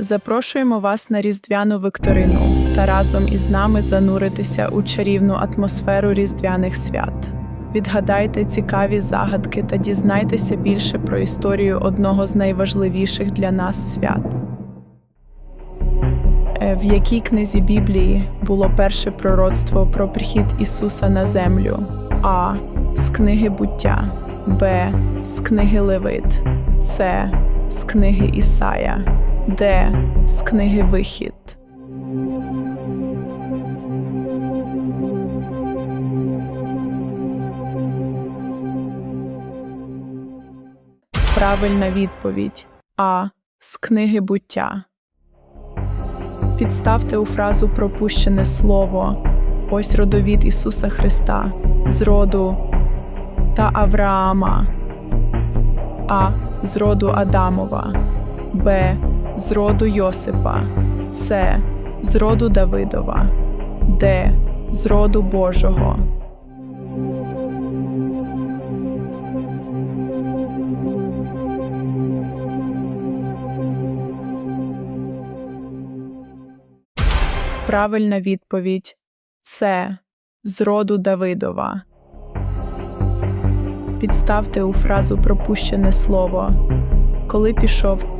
Запрошуємо вас на різдвяну вікторину та разом із нами зануритися у чарівну атмосферу різдвяних свят. Відгадайте цікаві загадки та дізнайтеся більше про історію одного з найважливіших для нас свят. Е, В якій книзі Біблії було перше пророцтво про прихід Ісуса на землю? А. З книги буття, Б. З книги Левит, С. З книги Ісая, Д. З книги Вихід. Правильна відповідь А. З книги буття. Підставте у фразу пропущене слово. Ось родовід Ісуса Христа з роду та Авраама. А. З роду Адамова. Б. З роду Йосипа. С. З роду Давидова. Д. З роду Божого. Правильна відповідь С. З роду Давидова. Підставте у фразу пропущене слово. Коли пішов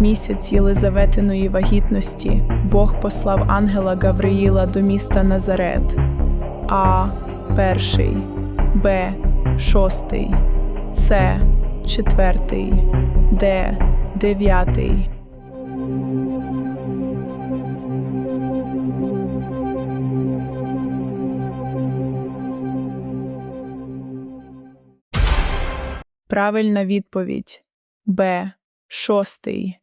місяць Єлизаветиної вагітності, Бог послав ангела Гавриїла до міста Назарет. А. Перший, Б. Шостий, С. Четвертий, Д. Дев'ятий. Правильна відповідь Б. Шостий.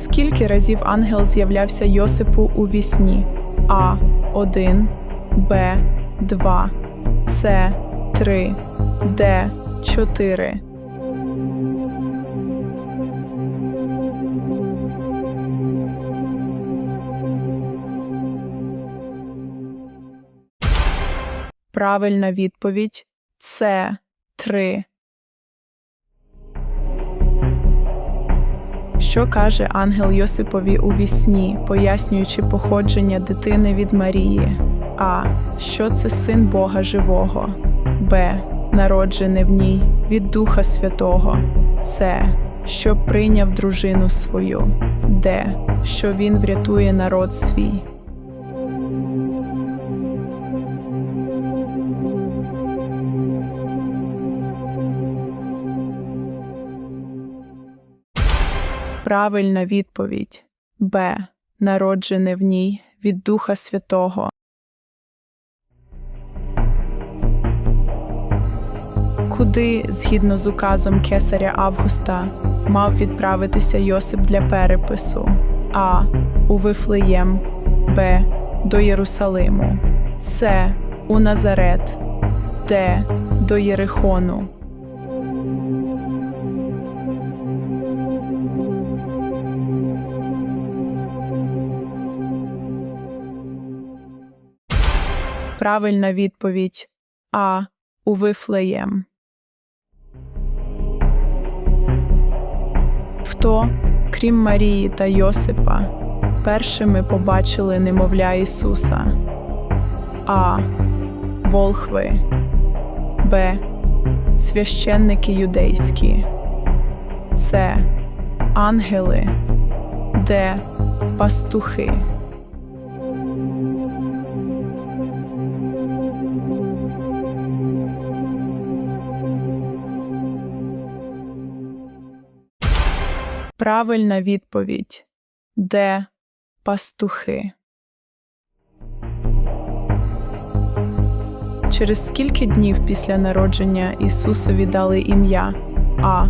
Скільки разів ангел з'являвся Йосипу у вісні? А. 1, Б. 2, С. 3, Д. 4. Правильна відповідь С. 3. Що каже ангел Йосипові у вісні, пояснюючи походження дитини від Марії? А. Що це син Бога живого? Б. Народжений в ній від Духа Святого. С. Що прийняв дружину свою. Д. Що він врятує народ свій. Правильна відповідь Б. Народжений в ній від Духа Святого. Куди, згідно з указом кесаря Августа, мав відправитися Йосип для перепису? А. У Вифлеєм, Б. До Єрусалиму, С. У Назарет, Д. До Єрихону. Правильна відповідь А. У Вифлеєм. Хто, крім Марії та Йосипа, першими побачили немовля Ісуса? А. Волхви. Б. Священники юдейські. С. Ангели. Д. Пастухи. Правильна відповідь Д. Пастухи. Через скільки днів після народження Ісусові дали ім'я? А.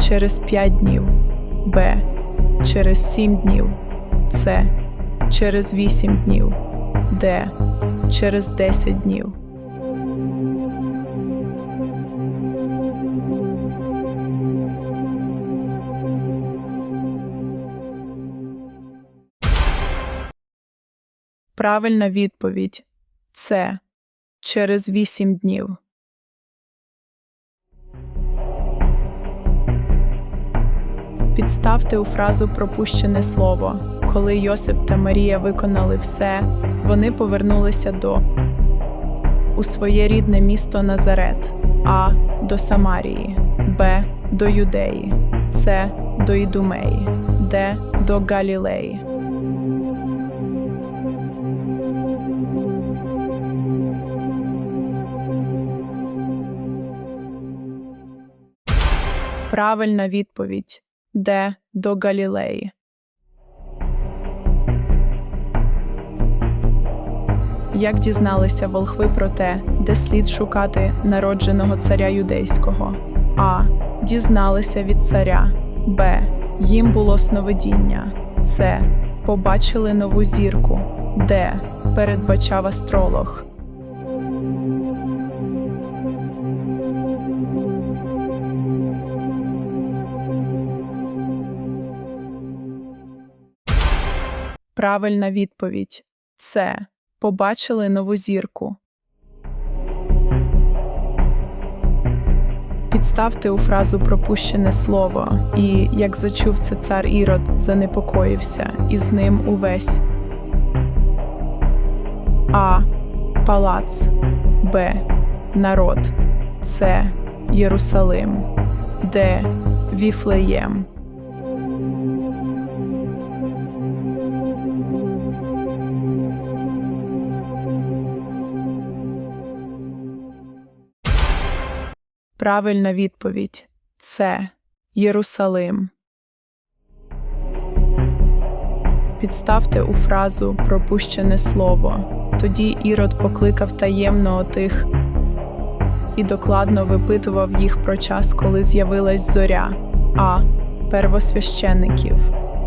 Через 5 днів. Б. Через 7 днів. С. Через 8 днів. Д. Через 10 днів. Правильна відповідь С. Через 8 днів. Підставте у фразу пропущене слово. Коли Йосип та Марія виконали все, вони повернулися до у своє рідне місто Назарет, А до Самарії, Б до Юдеї, С до Ідумеї, Д до Галілеї. Правильна відповідь Д до Галілеї. Як дізналися волхви про те, де слід шукати народженого царя юдейського? А. Дізналися від царя. Б. Їм було сновидіння. С. Побачили нову зірку. Д. Передбачав астролог. Правильна відповідь С. Побачили нову зірку. Підставте у фразу пропущене слово, і, як зачув це цар Ірод, занепокоївся, і з ним увесь А. Палац Б. Народ С. Єрусалим Д. Віфлеєм. Правильна відповідь С. Єрусалим. Підставте у фразу пропущене слово. Тоді Ірод покликав таємно отих і докладно випитував їх про час, коли з'явилась зоря А. Первосвящеників,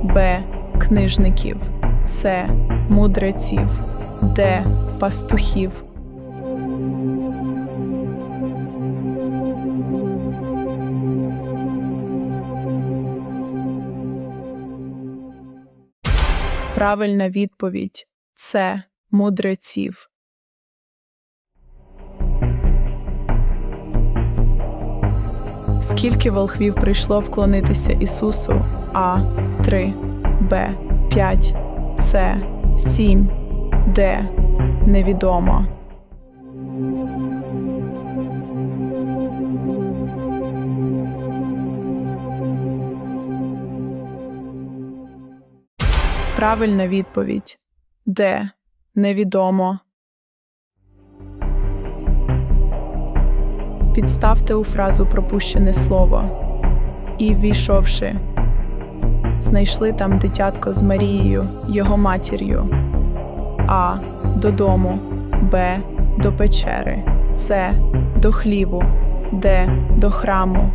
Б. Книжників, С. Мудреців, Д. Пастухів. Правильна відповідь це Мудреців. Скільки волхвів прийшло вклонитися Ісусу? А. 3, Б. 5, С. 7, Д. Невідомо. Правильна відповідь Д. Невідомо. Підставте у фразу пропущене слово. І, ввійшовши, знайшли там дитятко з Марією, його матір'ю. А. Додому. Б. До печери. С. До хліву. Д. До храму.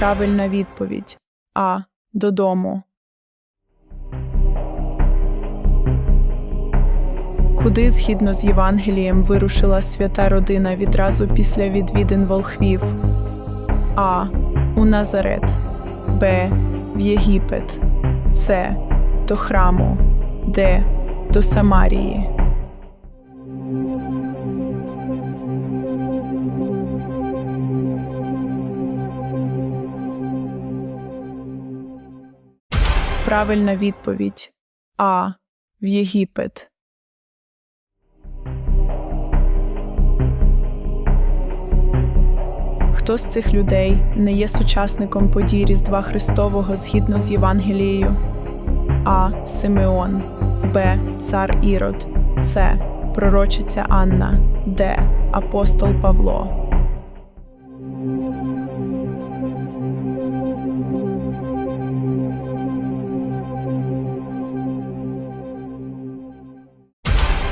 Правильна відповідь А. Додому. Куди згідно з Євангелієм вирушила свята родина відразу після відвідин волхвів? А. У Назарет. Б. В Єгипет. С. До храму. Д. До Самарії. Правильна відповідь А. В Єгипет. Хто з цих людей не є сучасником подій Різдва Христового згідно з Євангелією? А. Симеон, Б. Цар Ірод, С. Пророчиця Анна, Д. Апостол Павло.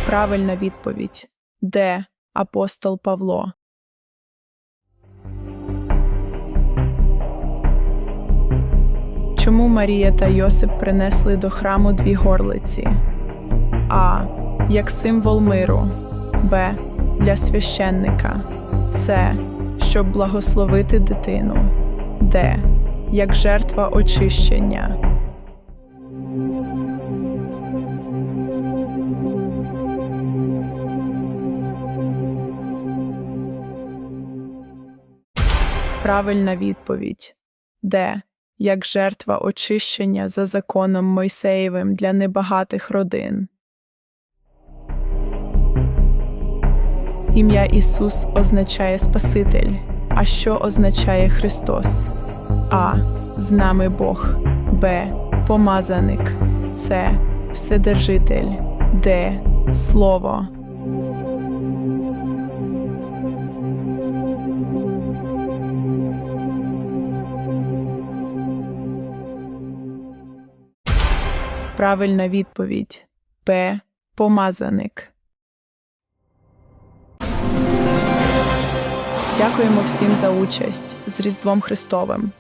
Правильна відповідь Д. Апостол Павло. Чому Марія та Йосип принесли до храму дві горлиці? А. Як символ миру. Б. Для священника. С. Щоб благословити дитину. Д. Як жертва очищення. Правильна відповідь Д. Як жертва очищення за законом Мойсеєвим для небагатих родин. Ім'я Ісус означає Спаситель. А що означає Христос? А. З нами Бог. Б. Помазаник. С. Вседержитель. Д. Слово. Правильна відповідь П. Помазаник. Дякуємо всім за участь з Різдвом Христовим.